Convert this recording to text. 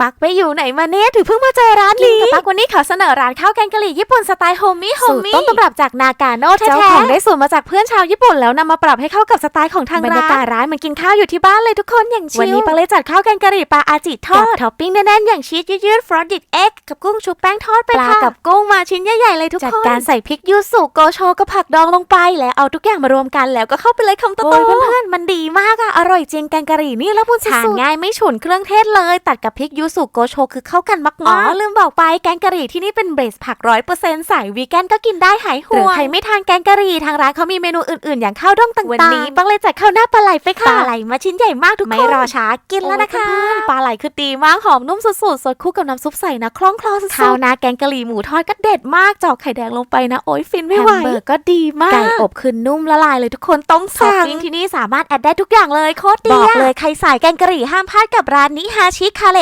ปักไปอยู่ไหนมาเนี่ยถึงเพิ่งมาเจอร้านนี้กับปักวันนี้ขอเสนอร้านข้าวแกงกะหรี่ญี่ปุ่นสไตล์โฮมมี่โฮมมี่ต้นตำรับจากนากาโน่แท้ๆเจ้าของได้สูตรมาจากเพื่อนชาวญี่ปุ่นแล้วนำมาปรับให้เข้ากับสไตล์ของทางร้านบรรยากาศร้านมันกินข้าวอยู่ที่บ้านเลยทุกคนอย่างชิลวันนี้ปักเลยจัดข้าวแกงกะหรี่ปลาอาจิทอดท็อปปิ้งแน่นๆอย่างชีสยืดๆฟรอสดิดเอ็กกับกุ้งชุบแป้งทอดไปปลากับกุ้งมาชิ้นใหญ่ๆเลยทุกคนจัดการใส่พริกยูสุโกโชกับผักดองลงไป แล้วเอาทุกอย่างมารวมกันแล้วก็เข้าไปเลยคำโตๆเพื่อนๆมันดีมากอะอร่อยจริงแกงกะหรี่นี่แล้วพูดทานง่ายไม่ฉุนเครื่องเทศเลย ตัดกับพริกยูสุโกโชคือเข้ากันมากๆอ๋อลืมบอกไปแกงกะหรี่ที่นี่เป็นเบสผักร้อยเปอร์เซ็นต์ใสายวีแกนก็กินได้หายห่วงหรือใครไม่ทานแกงกะหรี่ทางร้านเขามีเมนูอื่นๆ อย่างข้าวด้งต่างๆวันนี้ปังเลยจัดข้าวหน้าปลาไหลไปค่ะปลาไหลมาชิ้นใหญ่มากทุกคนไม่รอช้ากินแล้วนะคะปลาไหลคือดีมากหอมนุ่มสุดๆสดคู่กับน้ำซุปใส่นะคล่องคลอสุดๆข้าวหน้าแกงกะหรี่หมูทอดก็เด็ดมากจอกไข่แดงลงไปนะ โอ้ยฟินไม่ไหวแฮมเบอร์ก็ดีมากไก่อบคือนุ่มละลายเลยทุกคนต้องสั่งที่นี่สามารถแอดได้ทุกอย่างเลยโคตรดีบอกเลยใครสายแกงกะหรี่ห้ามพลาดกับร้านนี้ฮาชิคาเล